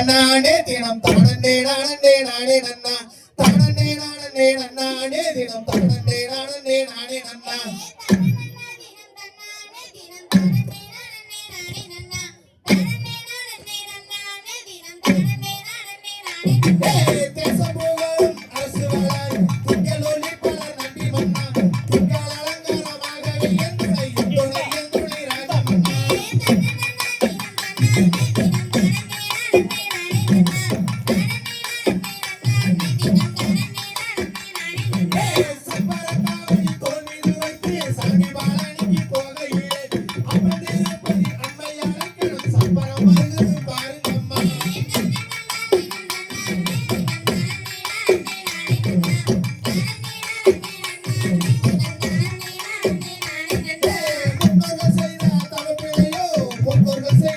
தன்னானே தினம் தானே நானே நானே நன்னா. தானே நானே நன்னானே தினம் தானே நானே நானே நன்னா.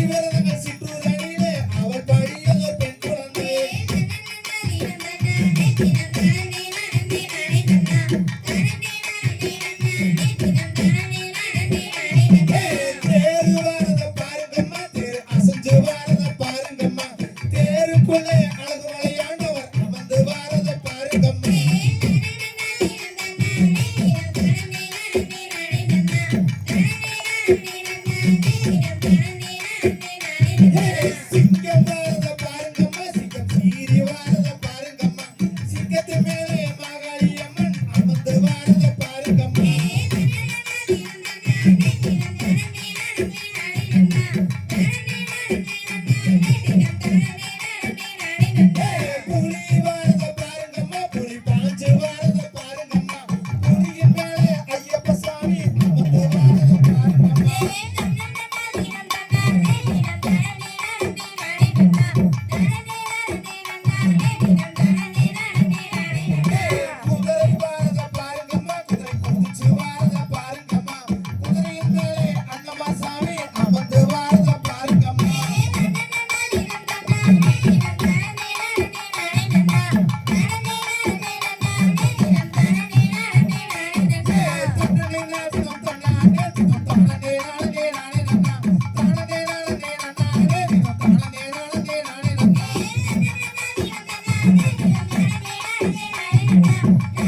Oliveira da Thank you.